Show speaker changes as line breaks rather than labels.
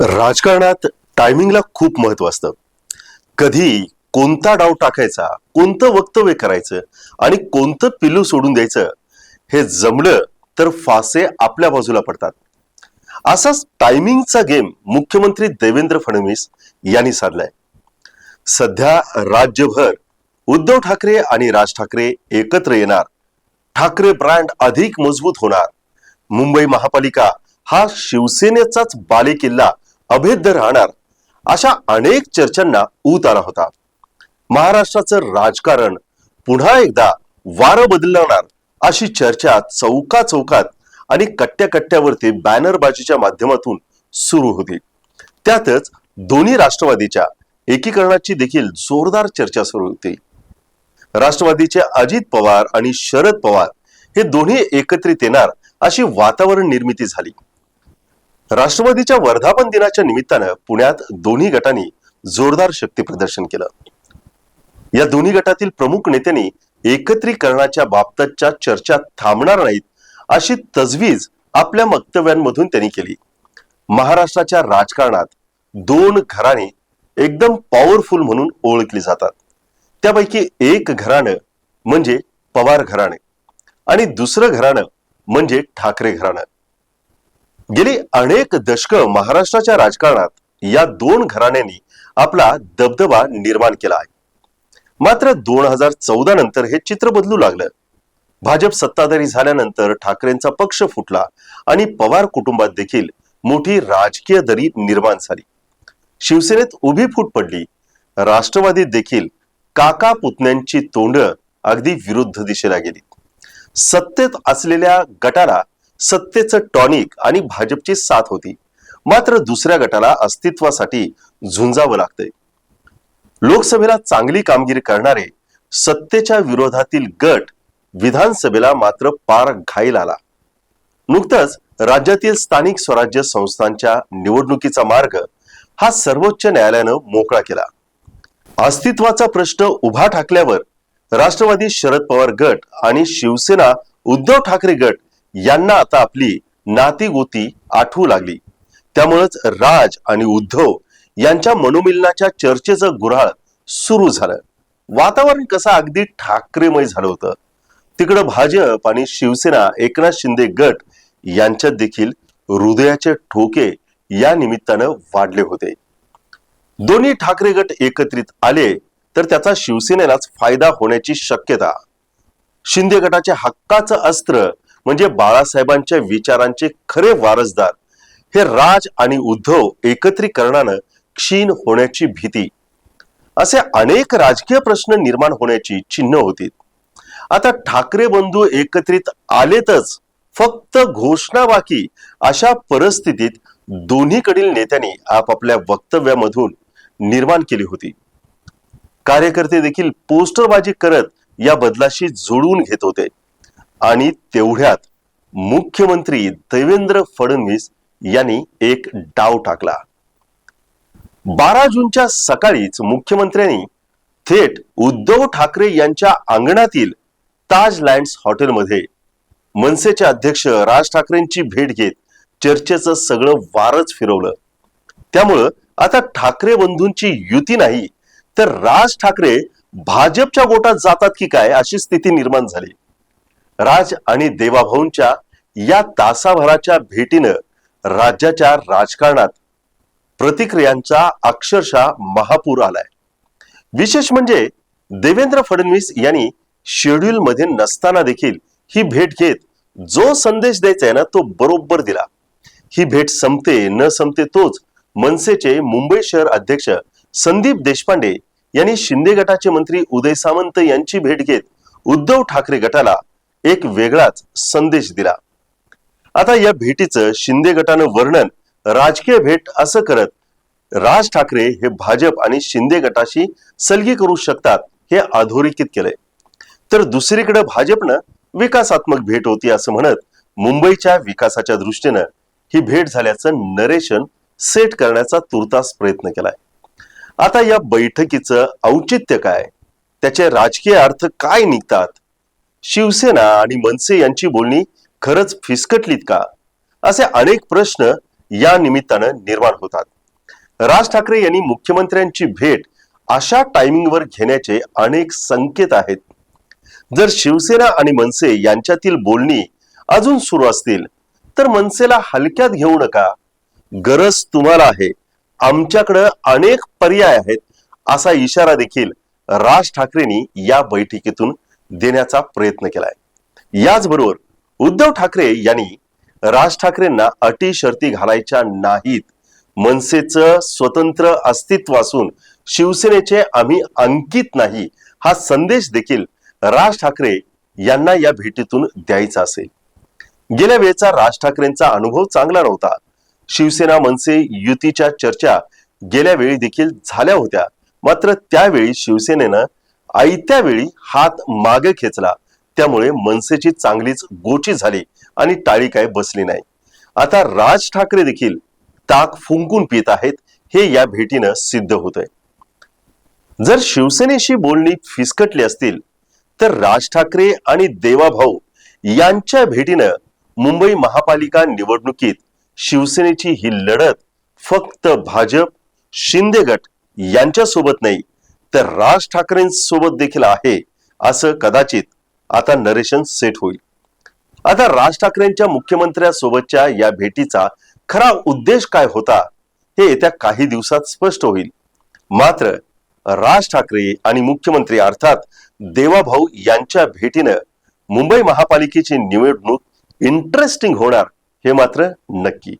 राजकारणात टायमिंगला खूप महत्त्व असतं. कधी कोणता डाव टाकायचा कोणतं वक्तव्य करायचं आणि कोणतं पिलू सोडून द्यायचं हे जमलं तर फासे आपल्या बाजूला पडतात. असाच टायमिंगचा गेम मुख्यमंत्री देवेंद्र फडणवीस यांनी साधलाय. सध्या राज्यभर उद्धव ठाकरे आणि राज ठाकरे एकत्र येणार. ठाकरे ब्रँड अधिक मजबूत होणार. मुंबई महापालिका हा शिवसेनेचाच बालेकिल्ला अभेद्य राहणार अशा अनेक चर्चांना ऊत आला होता. महाराष्ट्राचं राजकारण पुन्हा एकदा वारं बदलणार अशी चर्चा चौका चौकात आणि कट्ट्या कट्ट्यावरती बॅनरबाजीच्या माध्यमातून सुरू होती. त्यातच दोन्ही राष्ट्रवादीच्या एकीकरणाची देखील जोरदार चर्चा सुरू होती. राष्ट्रवादीचे अजित पवार आणि शरद पवार हे दोन्ही एकत्रित येणार अशी वातावरण निर्मिती झाली. राष्ट्रवादीच्या वर्धापन दिनाच्या निमित्तानं पुण्यात दोन्ही गटांनी जोरदार शक्ती प्रदर्शन केलं. या दोन्ही गटातील प्रमुख नेत्यांनी एकत्रीकरणाच्या बाबतच्या चर्चा थांबणार नाहीत अशी तजवीज आपल्या वक्तव्यांमधून त्यांनी केली. महाराष्ट्राच्या राजकारणात दोन घराणे एकदम पॉवरफुल म्हणून ओळखली जातात. त्यापैकी एक घराणं म्हणजे पवार घराणे आणि दुसरं घराणं म्हणजे ठाकरे घराणं. गेली अनेक दशक महाराष्ट्राच्या राजकारणात या दोन घराण्यांनी आपला दबदबा निर्माण केला आहे. मात्र दोन हजार चौदा नंतर हे चित्र बदलू लागलं. भाजप सत्ताधारी झाल्यानंतर ठाकरेंचा पक्ष फुटला आणि पवार कुटुंबात देखील मोठी राजकीय दरी निर्माण झाली. शिवसेनेत उभी फूट पडली. राष्ट्रवादीत देखील काका पुतण्यांची तोंड अगदी विरुद्ध दिशेला गेली. सत्तेत असलेल्या गटाला सत्तेचं टॉनिक आणि भाजपची साथ होती. मात्र दुसऱ्या गटाला अस्तित्वासाठी झुंजावं लागतंय. लोकसभेला चांगली कामगिरी करणारे सत्तेच्या विरोधातील गट विधानसभेला मात्र पार घाईल आला. नुकतंच राज्यातील स्थानिक स्वराज्य संस्थांच्या निवडणुकीचा मार्ग हा सर्वोच्च न्यायालयानं मोकळा केला. अस्तित्वाचा प्रश्न उभा ठाकल्यावर राष्ट्रवादी शरद पवार गट आणि शिवसेना उद्धव ठाकरे गट यांना आता आपली नाती गोती आठवू लागली. त्यामुळेच राज आणि उद्धव यांच्या मनोमिलनाच्या चर्चेचं गुऱ्हाळ सुरू झालं. वातावरण कसं अगदी ठाकरेमय झालं होतं. तिकडं भाजप आणि शिवसेना एकनाथ शिंदे गट यांच्यात देखील हृदयाचे ठोके या निमित्तानं वाढले होते. दोन्ही ठाकरे गट एकत्रित आले तर त्याचा शिवसेनेलाच फायदा होण्याची शक्यता. शिंदे गटाच्या हक्काचं अस्त्र म्हणजे बाळासाहेबांच्या विचारांचे खरे वारसदार. हे राज आणि उद्धव एकत्रीकरणानं क्षीण होण्याची भीती. असे अनेक राजकीय प्रश्न निर्माण होण्याची चिन्ह होती. आता ठाकरे बंधू एकत्रित आलेतच फक्त घोषणा बाकी अशा परिस्थितीत दोन्हीकडील नेत्यांनी आपापल्या वक्तव्यामधून निर्माण केली होती. कार्यकर्ते देखील पोस्टरबाजी करत या बदलाशी जुळवून घेत होते. आणि तेवढ्यात मुख्यमंत्री देवेंद्र फडणवीस यांनी एक डाव टाकला. बारा जूनच्या सकाळीच मुख्यमंत्र्यांनी थेट उद्धव ठाकरे यांच्या अंगणातील ताज लँड्स हॉटेलमध्ये मनसेचे अध्यक्ष राज ठाकरेंची भेट घेत चर्चेचं सगळं वारच फिरवलं. त्यामुळं आता ठाकरे बंधूंची युती नाही तर राज ठाकरे भाजपच्या गोटात जातात की काय अशी स्थिती निर्माण झाली. राज आणि देवाभाऊंच्या या तासाभराच्या भेटीनं राज्याच्या राजकारणात प्रतिक्रियांचा अक्षरशः महापूर आलाय. विशेष म्हणजे देवेंद्र फडणवीस यांनी शेड्यूल मध्ये नसताना देखील ही भेट घेत जो संदेश द्यायचा आहे ना तो बरोबर दिला. ही भेट संपते न संपते तोच मनसेचे मुंबई शहर अध्यक्ष संदीप देशपांडे यांनी शिंदे गटाचे मंत्री उदय सामंत यांची भेट घेत उद्धव ठाकरे गटाला एक वेगळाच संदेश दिला. आता या भेटीचं शिंदे गटानं वर्णन राजकीय भेट असं करत राज ठाकरे हे भाजप आणि शिंदे गटाशी सलगी करू शकतात हे अधोरेखित केलंय. तर दुसरीकडे भाजपनं विकासात्मक भेट होती असं म्हणत मुंबईच्या विकासाच्या दृष्टीनं ही भेट झाल्याचं नरेशन सेट करण्याचा तुर्तास प्रयत्न केलाय. आता या बैठकीचं औचित्य काय? त्याचे राजकीय अर्थ काय निघतात? शिवसेना आणि मनसे यांची बोलणी खरंच फिसकटलीत का? असे अनेक प्रश्न या निमित्तानं निर्माण होतात. राज ठाकरे यांनी मुख्यमंत्र्यांची भेट अशा टायमिंगवर घेण्याचे अनेक संकेत आहेत. जर शिवसेना आणि मनसे यांच्यातील बोलणी अजून सुरू असतील तर मनसेला हलक्यात घेऊ नका. गरज तुम्हाला आहे. आमच्याकडं अनेक पर्याय आहेत असा इशारा देखील राज ठाकरेंनी या बैठकीतून देण्याचा प्रयत्न केलाय. याचबरोबर उद्धव ठाकरे यांनी राज ठाकरेंना अटी शर्ती घालायच्या नाहीत. मनसेचं स्वतंत्र अस्तित्व असून शिवसेनेचे आम्ही अंकित नाही हा संदेश देखील राज ठाकरे यांना या भेटीतून द्यायचा असेल. गेल्या वेळेचा राज ठाकरेंचा अनुभव चांगला नव्हता. शिवसेना मनसे युतीच्या चर्चा गेल्या वेळी देखील झाल्या होत्या. मात्र त्यावेळी शिवसेनेनं आयत्या वेळी हात मागे खेचला. त्यामुळे मनसेची चांगलीच गोची झाली आणि टाळी काय बसली नाही. आता राज ठाकरे देखील ताक फुंकून पित आहेत हे या भेटीनं सिद्ध होत आहे जर शिवसेनेशी बोलणी फिसकटली असतील तर राज ठाकरे आणि देवाभाऊ यांच्या भेटीनं मुंबई महापालिका निवडणुकीत शिवसेनेची ही लढत फक्त भाजप शिंदे गट यांच्या सोबत नाही तर राज ठाकरेंसोबत देखील आहे असं कदाचित आता नरेशन सेट होईल. आता राज ठाकरेंच्या मुख्यमंत्र्यासोबतच्या या भेटीचा खरा उद्देश काय होता हे येत्या काही दिवसात स्पष्ट होईल. मात्र राज ठाकरे आणि मुख्यमंत्री अर्थात देवाभाऊ यांच्या भेटीनं मुंबई महापालिकेची निवडणूक इंटरेस्टिंग होणार हे मात्र नक्की.